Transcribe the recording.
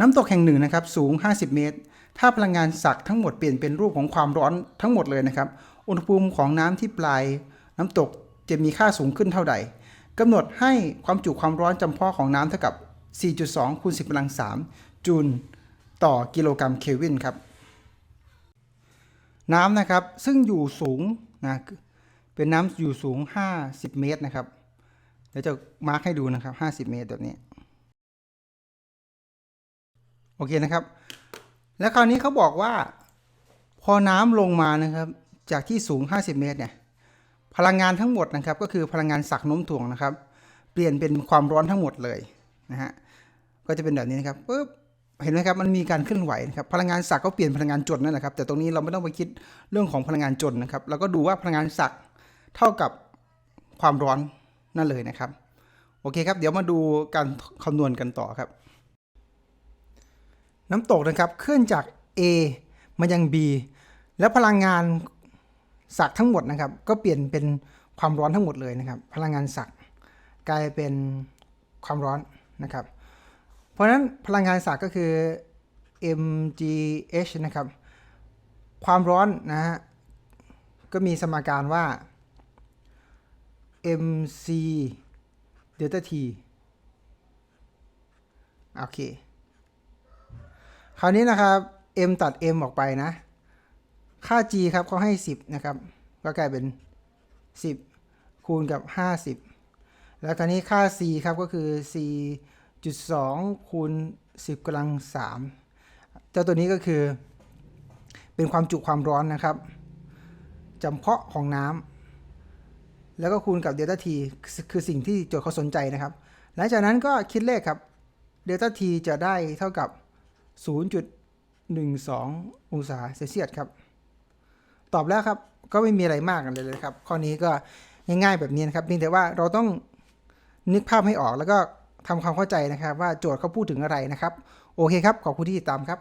น้ำตกแห่งหนึ่งนะครับสูง 50 เมตร ถ้าพลังงานสักทั้งหมดเปลี่ยนเป็นรูปของความร้อนทั้งหมดเลยนะครับ อุณหภูมิของน้ำที่ปลาย น้ำตกจะมีค่าสูงขึ้นเท่าใดกำหนดให้ความจุความร้อนจำเพาะของน้ำเท่ากับ 4.2คูณ10กำลัง 3 จูลต่อกิโลกรัมเคลวินครับ น้ำนะครับซึ่งอยู่สูงนะเป็นน้ำอยู่สูง 50 เมตรนะครับเดี๋ยวจะมาร์คให้ดูนะครับ 50 เมตรแบบนี้ โอเคนะครับ แล้วคราวนี้เขาบอกว่า พอน้ำลงมานะครับ จากที่สูง 50 เมตรเนี่ยพลังงานทั้งหมดนะครับ ก็คือพลังงานสักโน้มถ่วงนะครับ เปลี่ยนเป็นความร้อนทั้งหมดเลยนะฮะก็จะเป็นแบบนี้นะครับปุ๊บเห็นไหมครับมันมีการเคลื่อนไหวนะครับพลังงานสักก็เปลี่ยนพลังงานจนนั่นแหละครับแต่ตรงนี้เราไม่ต้องไปคิดเรื่องของพลังงานจนนะครับเราก็ดูว่าพลังงานสักเท่ากับความร้อนนั่นเลยนะครับ โอเคครับ เดี๋ยวมาดูการคำนวณกันต่อครับ น้ำตกนะครับเคลื่อนจาก A มายัง B แล้วพลังงานสักทั้งหมดนะครับ ก็เปลี่ยนเป็นความร้อนทั้งหมดเลยนะครับ พลังงานสักกลายเป็นความร้อนนะครับ เพราะฉะนั้นพลังงานสักก็คือ mgh นะครับ ความร้อนนะฮะก็มีสมการว่า mc delta t โอเค คราวนี้นะครับ m ตัด m ออกไปนะ ค่า g ครับเขาให้ 10 นะครับ ก็กลายเป็น 10 คูณกับ 50 แล้วคราวนี้ค่า c ครับก็คือ c จุด2คูณ 10กำลัง 3 เจ้าตัวนี้ก็คือ เป็นความจุความร้อนนะครับจำเพาะของน้ำแล้วก็คูณกับเดลต้าทีคือสิ่งที่โจทย์เขาสนใจนะครับ หลังจากนั้นก็คิดเลขครับเดลต้าทีจะได้เท่ากับ 0.12 องศาเซลเซียสครับ ตอบแล้วครับ ก็ไม่มีอะไรมากกันเลยเลยครับ ข้อนี้ก็ง่ายๆแบบนี้นะครับเพียงแต่ว่าเราต้องนึกภาพให้ออกแล้วก็ทำความเข้าใจนะครับ ว่าโจทย์เขาพูดถึงอะไรนะครับ โอเคครับ ขอบคุณที่ติดตามครับ